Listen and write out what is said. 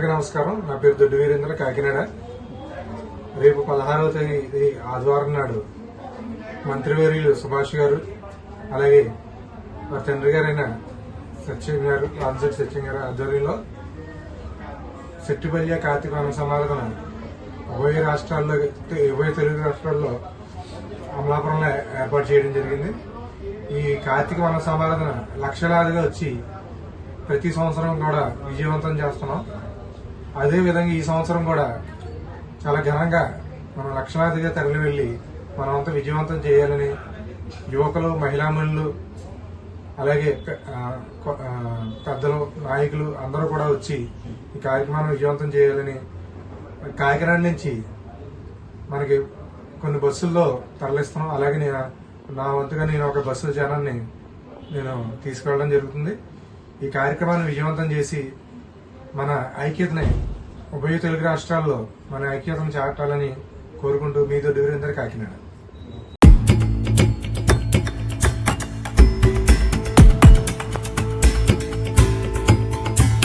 అందరికీ నమస్కారం. నా పేరు దొడ్డి వీరేంద్ర కాకినాడ. రేపు పదహారవ తేదీ ఆదివారం నాడు మంత్రివర్యులు సుభాష్ గారు అలాగే వారి తండ్రి గారైన సత్యం గారు రాజశెట్టి సత్యం గారు ఆధ్వర్యంలో శెట్టిపల్లి కార్తీక వన ఉభయ రాష్ట్రాల్లో ఉభయ తెలుగు రాష్ట్రాల్లో అమలాపురంలో ఏర్పాటు చేయడం జరిగింది. ఈ కార్తీక వన సమారాధన లక్షలాదిగా వచ్చి ప్రతి సంవత్సరం కూడా విజయవంతం చేస్తున్నాం. అదే విధంగా ఈ సంవత్సరం కూడా చాలా ఘనంగా మనం లక్షలాదిగా తరలి వెళ్ళి మనమంతా విజయవంతం చేయాలని యువకులు మహిళామణులు అలాగే పెద్దలు నాయకులు అందరూ కూడా వచ్చి ఈ కార్యక్రమాన్ని విజయవంతం చేయాలని కాకినాడ నుంచి మనకి కొన్ని బస్సుల్లో తరలిస్తున్నాం. అలాగే నేను నా వంతుగా నేను ఒక బస్సు జనాన్ని నేను తీసుకెళ్ళడం జరుగుతుంది. ఈ కార్యక్రమాన్ని విజయవంతం చేసి మన ఐక్యతని ఉభయ తెలుగు రాష్ట్రాల్లో మన ఐక్యతను చాటాలని కోరుకుంటూ మీతో డివరేందర్ కాకినాడ